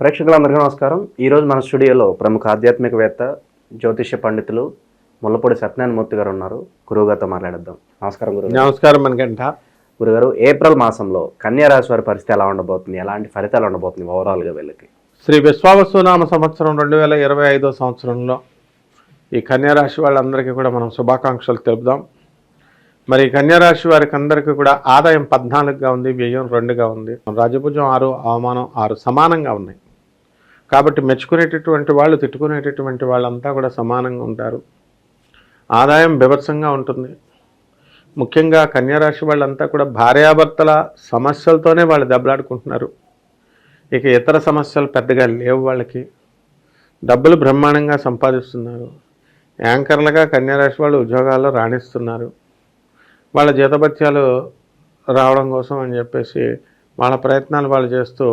ప్రేక్షకులందరికీ నమస్కారం. ఈరోజు మన స్టూడియోలో ప్రముఖ ఆధ్యాత్మికవేత్త జ్యోతిష్య పండితులు ముల్లపూడి సత్యనారాయణమూర్తి గారు ఉన్నారు. గురువుగారితో మాట్లాడేద్దాం. నమస్కారం గురువు నమస్కారం మనకంట గురుగారు ఏప్రిల్ మాసంలో కన్యా రాశి వారి పరిస్థితి ఎలా ఉండబోతుంది? ఎలాంటి ఫలితాలు ఉండబోతుంది ఓవరాల్గా వీళ్ళకి? శ్రీ విశ్వావసునామ సంవత్సరం రెండు వేల ఇరవై ఐదో సంవత్సరంలో ఈ కన్యారాశి వాళ్ళందరికీ కూడా మనం శుభాకాంక్షలు తెలుపుదాం. మరి కన్యారాశి వారికి అందరికీ కూడా ఆదాయం పద్నాలుగుగా ఉంది వ్యయం రెండుగా ఉంది. రాజభుజం ఆరు అవమానం ఆరు సమానంగా ఉన్నాయి. కాబట్టి మెచ్చుకునేటటువంటి వాళ్ళు తిట్టుకునేటటువంటి వాళ్ళంతా కూడా సమానంగా ఉంటారు. ఆదాయం బీభత్సంగా ఉంటుంది. ముఖ్యంగా కన్యారాశి వాళ్ళంతా కూడా భార్యాభర్తల సమస్యలతోనే వాళ్ళు దెబ్బలాడుకుంటున్నారు. ఇక ఇతర సమస్యలు పెద్దగా లేవు వాళ్ళకి. డబ్బులు బ్రహ్మాండంగా సంపాదిస్తున్నారు. యాంకర్లుగా కన్యారాశి వాళ్ళు ఉద్యోగాల్లో రాణిస్తున్నారు. వాళ్ళ జీతభత్యాలు రావడం కోసం అని చెప్పేసి వాళ్ళ ప్రయత్నాలు వాళ్ళు చేస్తూ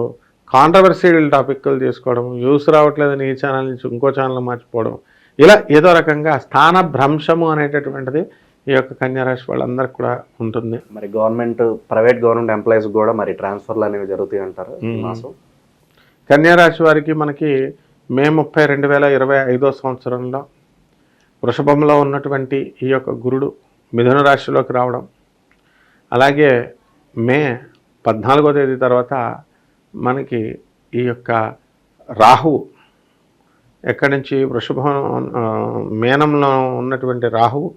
కాంట్రవర్సీల్ టాపిక్లు తీసుకోవడం వ్యూస్ రావట్లేదని ఈ ఛానల్ నుంచి ఇంకో ఛానల్ మార్చిపోవడం. ఇలా ఏదో రకంగా స్థాన భ్రంశము అనేటటువంటిది ఈ యొక్క కన్యారాశి వాళ్ళందరికీ కూడా ఉంటుంది. మరి గవర్నమెంట్ ప్రైవేట్ గవర్నమెంట్ ఎంప్లాయీస్ కూడా మరి ట్రాన్స్ఫర్లు అనేవి జరుగుతాయి అంటారు. మాసం. కన్యారాశి వారికి మనకి మే ముప్పై రెండు వేల ఇరవై ఐదో సంవత్సరంలో వృషభంలో ఉన్నటువంటి ఈ యొక్క గురుడు మిథున రాశిలోకి రావడం అలాగే మే పద్నాలుగో తేదీ తర్వాత మనకి ఈ యొక్క రాహువు ఎక్కడి నుంచి వృషభం మేనంలో ఉన్నటువంటి రాహువు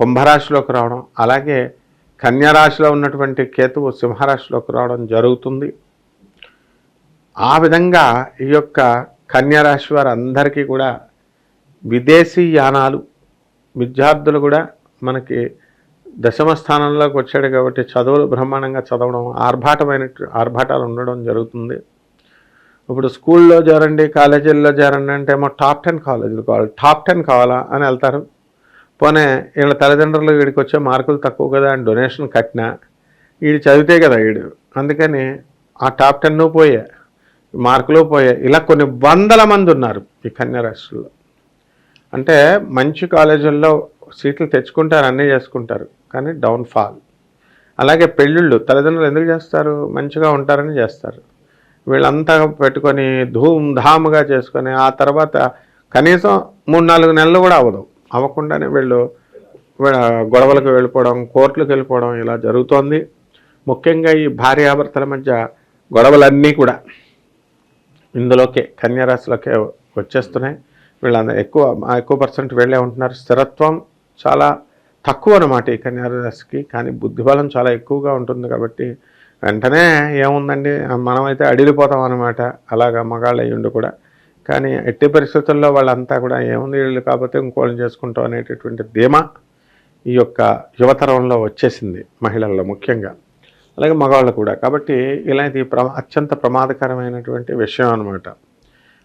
కుంభరాశిలోకి రావడం అలాగే కన్యారాశిలో ఉన్నటువంటి కేతువు సింహరాశిలోకి రావడం జరుగుతుంది. ఆ విధంగా ఈ యొక్క కన్యారాశి వారందరికీ కూడా విదేశీ యానాలు విద్యార్థులు కూడా మనకి దశమ స్థానంలోకి వచ్చాడు కాబట్టి చదువులు బ్రహ్మాండంగా చదవడం ఆర్భాటమైన ఆర్భాటాలు ఉండడం జరుగుతుంది. ఇప్పుడు స్కూల్లో చేరండి కాలేజీల్లో చేరండి అంటే ఏమో టాప్ టెన్ కాలేజీలు కావాలి. టాప్ టెన్ కావాలా అని వెళ్తారు. పోనే వీళ్ళ తల్లిదండ్రులు వీడికి వచ్చే మార్కులు తక్కువ కదా అని డొనేషన్ కట్టినా వీడు చదివితే కదా వీడు. అందుకని ఆ టాప్ టెన్ పోయే మార్కులు పోయే. ఇలా కొన్ని వందల మంది ఉన్నారు ఈ కన్యారాశుల్లో అంటే మంచి కాలేజీల్లో సీట్లు తెచ్చుకుంటారు అన్నీ చేసుకుంటారు. కానీ డౌన్ఫాల్ అలాగే పెళ్ళిళ్ళు తల్లిదండ్రులు ఎందుకు చేస్తారు? మంచిగా ఉంటారని చేస్తారు. వీళ్ళంతా పెట్టుకొని ధూమ్ ధామ్గా చేసుకొని ఆ తర్వాత కనీసం మూడు నాలుగు నెలలు కూడా అవ్వదు. అవ్వకుండానే వీళ్ళు గొడవలకు వెళ్ళిపోవడం కోర్టులకు వెళ్ళిపోవడం ఇలా జరుగుతోంది. ముఖ్యంగా ఈ భార్యాభర్తల మధ్య గొడవలన్నీ కూడా ఇందులోకే కన్యారాశిలోకే వచ్చేస్తున్నాయి. వీళ్ళందరూ ఎక్కువ ఎక్కువ పర్సెంట్ వెళ్ళే ఉంటున్నారు. స్థిరత్వం చాలా తక్కువ అనమాట ఈ కన్యారాశికి కానీ బుద్ధిబలం చాలా ఎక్కువగా ఉంటుంది కాబట్టి వెంటనే ఏముందండి మనమైతే అడిలిపోతాం అనమాట అలాగా మగాళ్ళు అయ్యుండి కూడా. కానీ ఎట్టి పరిస్థితుల్లో వాళ్ళంతా కూడా ఏముంది వీళ్ళు కాకపోతే ఇంకోళ్ళని చేసుకుంటాం అనేటటువంటి ధీమా ఈ యొక్క యువతరంలో వచ్చేసింది మహిళల్లో ముఖ్యంగా. అలాగే మగవాళ్ళు కూడా. కాబట్టి ఇలాంటి ప్ర అత్యంత ప్రమాదకరమైనటువంటి విషయం అనమాట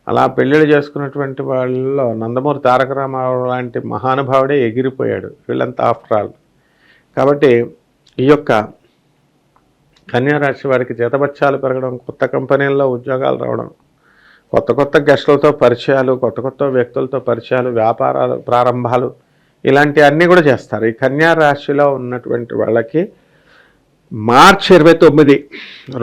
అలా పెళ్ళిళ్ళు చేసుకున్నటువంటి వాళ్ళలో నందమూరి తారక రామారావు లాంటి మహానుభావుడే ఎగిరిపోయాడు వీళ్ళంతా ఆఫ్టర్ ఆల్. కాబట్టి ఈ యొక్క కన్యారాశి వారికి జతబత్యాలు పెరగడం కొత్త కంపెనీల్లో ఉద్యోగాలు రావడం కొత్త కొత్త గెస్టులతో పరిచయాలు కొత్త కొత్త వ్యక్తులతో పరిచయాలు వ్యాపారాలు ప్రారంభాలు ఇలాంటి అన్నీ కూడా చేస్తారు. ఈ కన్యా రాశిలో ఉన్నటువంటి వాళ్ళకి మార్చి ఇరవై తొమ్మిది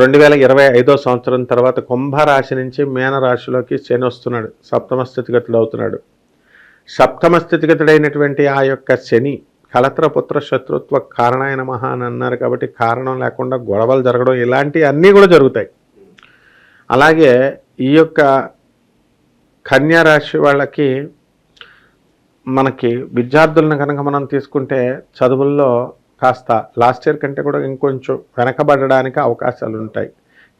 రెండు వేల ఇరవై ఐదో సంవత్సరం తర్వాత కుంభరాశి నుంచి మీనరాశిలోకి శని వస్తున్నాడు. సప్తమ స్థితిగతుడు అవుతున్నాడు. సప్తమ స్థితిగతుడైనటువంటి ఆ యొక్క శని కలత్రపుత్ర శత్రుత్వ కారణాయన మహా అని అన్నారు కాబట్టి కారణం లేకుండా గొడవలు జరగడం ఇలాంటివి అన్నీ కూడా జరుగుతాయి. అలాగే ఈ యొక్క కన్యారాశి వాళ్ళకి మనకి విద్యార్థులను కనుక మనం తీసుకుంటే చదువుల్లో కాస్త లాస్ట్ ఇయర్ కంటే కూడా ఇంకొంచెం వెనకబడడానికి అవకాశాలు ఉంటాయి.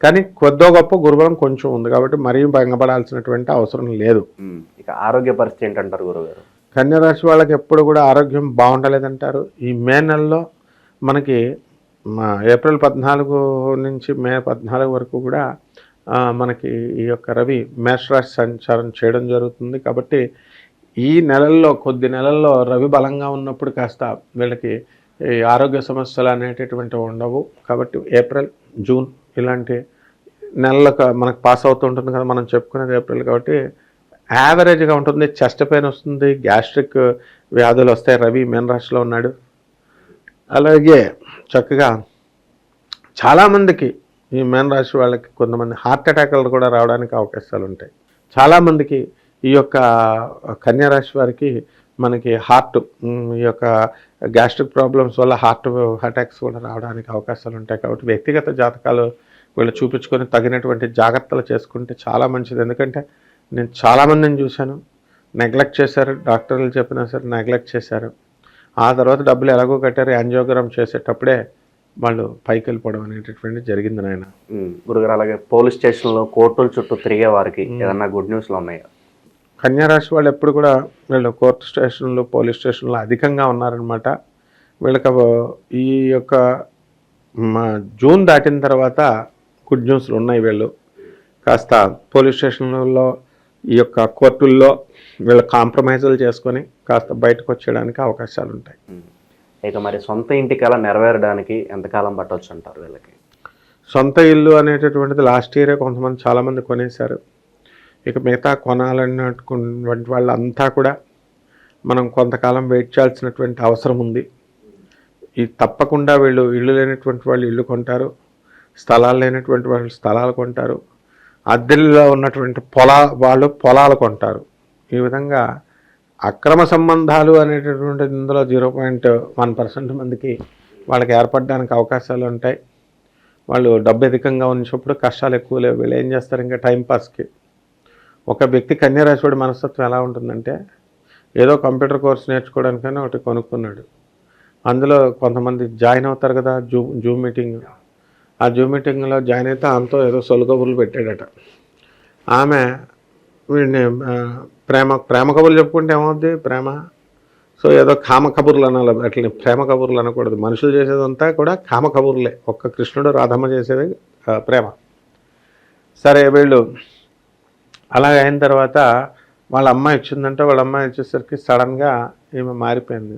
కానీ కొద్దో గొప్ప గురుబలం కొంచెం ఉంది కాబట్టి మరీ భంగపడాల్సినటువంటి అవసరం లేదు. ఇక ఆరోగ్య పరిస్థితి ఏంటంటారు గురుగారు? కన్యారాశి వాళ్ళకి ఎప్పుడు కూడా ఆరోగ్యం బాగుండలేదంటారు. ఈ మే నెలలో మనకి ఏప్రిల్ పద్నాలుగు నుంచి మే పద్నాలుగు వరకు కూడా మనకి ఈ యొక్క రవి మేషరాశి సంచారం చేయడం జరుగుతుంది. కాబట్టి ఈ నెలల్లో కొద్ది నెలల్లో రవి బలంగా ఉన్నప్పుడు కాస్త వీళ్ళకి ఈ ఆరోగ్య సమస్యలు అనేటటువంటివి ఉండవు. కాబట్టి ఏప్రిల్ జూన్ ఇలాంటి నెలలకు మనకు పాస్ అవుతుంటుంది కదా మనం చెప్పుకునేది ఏప్రిల్ కాబట్టి యావరేజ్గా ఉంటుంది. చెస్ట్ పెయిన్ వస్తుంది గ్యాస్ట్రిక్ వ్యాధులు వస్తాయి. రవి మెయిన్ రాశిలో ఉన్నాడు. అలాగే చక్కగా చాలామందికి ఈ మేన రాశి వాళ్ళకి కొంతమంది హార్ట్ అటాక్లు కూడా రావడానికి అవకాశాలు ఉంటాయి. చాలామందికి ఈ యొక్క కన్యా రాశి వారికి మనకి హార్ట్ ఈ యొక్క గ్యాస్ట్రిక్ ప్రాబ్లమ్స్ వల్ల హార్ట్ అటాక్స్ కూడా రావడానికి అవకాశాలు ఉంటాయి కాబట్టి వ్యక్తిగత జాతకాలు వీళ్ళు చూపించుకొని తగినటువంటి జాగ్రత్తలు చేసుకుంటే చాలా మంచిది. ఎందుకంటే నేను చాలామందిని చూశాను. నెగ్లెక్ట్ చేశారు డాక్టర్లు చెప్పినా సరే నెగ్లెక్ట్ చేశారు. ఆ తర్వాత డబ్బులు ఎలాగో కట్టారు యాంజియోగ్రామ్ చేసేటప్పుడే వాళ్ళు పైకి వెళ్ళిపోవడం అనేటటువంటి జరిగింది నాయన. గురుగారు అలాగే పోలీస్ స్టేషన్లో కోర్టుల చుట్టూ తిరిగే వారికి ఏదన్నా గుడ్ న్యూస్లు ఉన్నాయా? కన్యా రాశి వాళ్ళు ఎప్పుడు కూడా వీళ్ళు కోర్టు స్టేషన్లు పోలీస్ స్టేషన్లు అధికంగా ఉన్నారనమాట వీళ్ళకి ఈ యొక్క మా జూన్ దాటిన తర్వాత గుడ్ న్యూస్లు ఉన్నాయి వీళ్ళు. కాస్త పోలీస్ స్టేషన్లలో ఈ యొక్క కోర్టుల్లో వీళ్ళు కాంప్రమైజులు చేసుకొని కాస్త బయటకు వచ్చేయడానికి అవకాశాలు ఉంటాయి. ఇక మరి సొంత ఇంటికి అలా నెరవేరడానికి ఎంతకాలం పట్టవచ్చు అంటారు వీళ్ళకి? సొంత ఇల్లు అనేటటువంటిది లాస్ట్ ఇయరే కొంతమంది చాలామంది కొనేశారు. ఇక మిగతా కొనాలన్నటువంటి వాళ్ళంతా కూడా మనం కొంతకాలం వెయిట్ చేయాల్సినటువంటి అవసరం ఉంది. ఈ తప్పకుండా వీళ్ళు ఇల్లు లేనటువంటి వాళ్ళు ఇల్లు కొంటారు స్థలాలు లేనటువంటి వాళ్ళు స్థలాలు కొంటారు అద్దెల్లో ఉన్నటువంటి పొలా వాళ్ళు పొలాలు కొంటారు. ఈ విధంగా అక్రమ సంబంధాలు అనేటటువంటి ఇందులో జీరో పాయింట్ వన్ పర్సెంట్ మందికి వాళ్ళకి ఏర్పడడానికి అవకాశాలు ఉంటాయి. వాళ్ళు డబ్బు అధికంగా ఉన్నప్పుడు కష్టాలు ఎక్కువ లేవు. వీళ్ళు ఏం చేస్తారు? ఇంకా టైంపాస్కి ఒక వ్యక్తి కన్యారాశివాడి మనస్తత్వం ఎలా ఉంటుందంటే ఏదో కంప్యూటర్ కోర్స్ నేర్చుకోవడానికైనా ఒకటి కొనుక్కున్నాడు. అందులో కొంతమంది జాయిన్ అవుతారు కదా జూమ్ జూమ్ మీటింగ్. ఆ జూమ్ మీటింగ్లో జాయిన్ అయితే ఆమెతో ఏదో సొలుకబుర్లు పెట్టాడట. ఆమె వీడిని ప్రేమ ప్రేమ కబుర్లు చెప్పుకుంటే ఏమవుద్ది? ప్రేమ. సో ఏదో కామ కబుర్లు అనాలి అట్లని ప్రేమ కబుర్లు అనకూడదు. మనుషులు చేసేదంతా కూడా కామ కబుర్లే. ఒక్క కృష్ణుడు రాధమ్మ చేసేది ప్రేమ. సరే వీళ్ళు అలాగ అయిన తర్వాత వాళ్ళ అమ్మాయి వచ్చిందంటే వాళ్ళ అమ్మాయి వచ్చేసరికి సడన్గా ఈమె మారిపోయింది.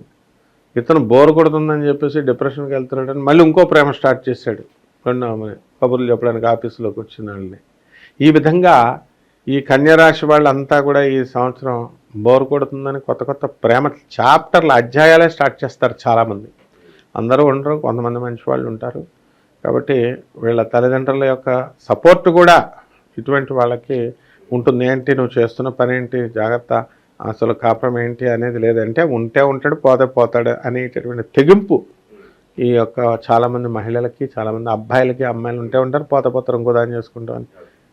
ఇతను బోర్ కొడుతుందని చెప్పేసి డిప్రెషన్కి వెళ్తున్నాడని మళ్ళీ ఇంకో ప్రేమ స్టార్ట్ చేశాడు. రెండు ఆమెని కబుర్లు చెప్పడానికి ఆఫీసులోకి వచ్చిన వాళ్ళని. ఈ విధంగా ఈ కన్యరాశి వాళ్ళంతా కూడా ఈ సంవత్సరం బోర్ కొడుతుందని కొత్త కొత్త ప్రేమ చాప్టర్లు అధ్యాయాలే స్టార్ట్ చేస్తారు చాలామంది. అందరూ ఉండరు కొంతమంది మంచి వాళ్ళు ఉంటారు. కాబట్టి వీళ్ళ తల్లిదండ్రుల యొక్క సపోర్ట్ కూడా ఇటువంటి వాళ్ళకి ఉంటుంది. ఏంటి? నువ్వు చేస్తున్న పని ఏంటి? జాగ్రత్త. అసలు కాపురం ఏంటి అనేది లేదంటే ఉంటే ఉంటాడు పోతే పోతాడు అనేటటువంటి తెగింపు ఈ యొక్క చాలామంది మహిళలకి చాలామంది అబ్బాయిలకి అమ్మాయిలు ఉంటే ఉంటారు పోత పోతారు ఇంకో దాన్ని చేసుకుంటాం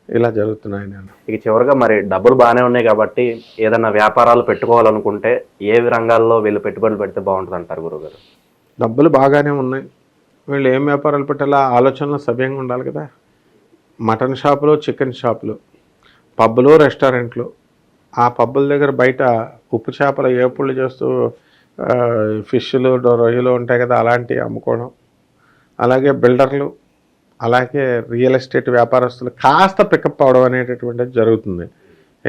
ఇలా జరుగుతున్నాయి నేను ఇక చివరిగా మరి డబ్బులు బాగానే ఉన్నాయి కాబట్టి ఏదైనా వ్యాపారాలు పెట్టుకోవాలనుకుంటే ఏ రంగాల్లో వీళ్ళు పెట్టుబడులు పెడితే బాగుంటుంది అంటారు గురుగారు డబ్బులు బాగానే ఉన్నాయి. వీళ్ళు ఏం వ్యాపారాలు పెట్టాలా ఆలోచనలు సవ్యంగా ఉండాలి కదా. మటన్ షాపులు చికెన్ షాపులు. పబ్బులు రెస్టారెంట్లు. ఆ పబ్బుల దగ్గర బయట ఉప్పు చేపలు ఏపుళ్ళు చేస్తూ ఫిష్లు రొయ్యలు ఉంటాయి కదా అలాంటివి అమ్ముకోవడం. అలాగే బిల్డర్లు అలాగే రియల్ ఎస్టేట్ వ్యాపారస్తులు కాస్త పికప్ అవడం అనేటటువంటిది జరుగుతుంది.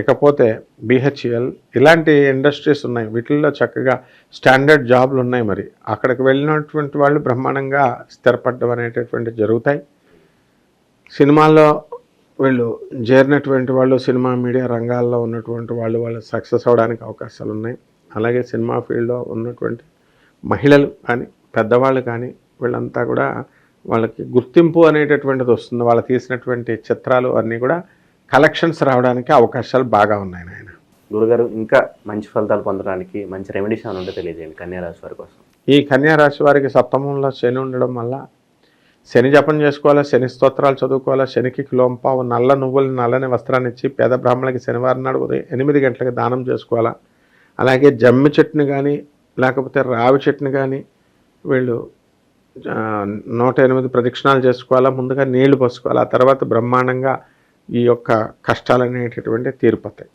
ఇకపోతే బిహెచ్ఎల్ ఇలాంటి ఇండస్ట్రీస్ ఉన్నాయి. వీటిల్లో చక్కగా స్టాండర్డ్ జాబ్లు ఉన్నాయి మరి. అక్కడికి వెళ్ళినటువంటి వాళ్ళు బ్రహ్మాండంగా స్థిరపడడం అనేటటువంటి జరుగుతాయి. సినిమాల్లో వీళ్ళు చేరినటువంటి వాళ్ళు సినిమా మీడియా రంగాల్లో ఉన్నటువంటి వాళ్ళు వాళ్ళు సక్సెస్ అవడానికి అవకాశాలు ఉన్నాయి. అలాగే సినిమా ఫీల్డ్లో ఉన్నటువంటి మహిళలు కానీ పెద్దవాళ్ళు కానీ వీళ్ళంతా కూడా వాళ్ళకి గుర్తింపు అనేటటువంటిది వస్తుంది. వాళ్ళు తీసినటువంటి చిత్రాలు అన్నీ కూడా కలెక్షన్స్ రావడానికి అవకాశాలు బాగా ఉన్నాయి నాయన. గురుగారు ఇంకా మంచి ఫలితాలు పొందడానికి మంచి రెమెడీస్ అని ఉంటే తెలియజేయండి కన్యారాశి వారి కోసం. ఈ కన్యా రాశి వారికి సప్తమంలో శని ఉండడం వల్ల శని జపం చేసుకోవాలా శని స్తోత్రాలు చదువుకోవాలా శనికి లోంపావు నల్ల నువ్వులు నల్లని వస్త్రాన్ని ఇచ్చి పేద బ్రాహ్మణులకి శనివారం నాడు ఉదయం ఎనిమిది గంటలకు దానం చేసుకోవాలా? అలాగే జమ్మి చెట్టుని కానీ లేకపోతే రావి చెట్టుని కానీ వీళ్ళు నూట ఎనిమిది ప్రదక్షిణాలు చేసుకోవాలా ముందుగా నీళ్ళు పోసుకోవాలి ఆ తర్వాత బ్రహ్మాండంగా ఈ యొక్క కష్టాలు అనేటటువంటి తీరిపోతాయి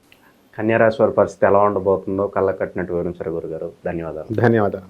కన్యారాశి వారి పరిస్థితి ఎలా ఉండబోతుందో కళ్ళ కట్టినట్టు వివరించారు గురుగారు. ధన్యవాదాలు. ధన్యవాదాలు.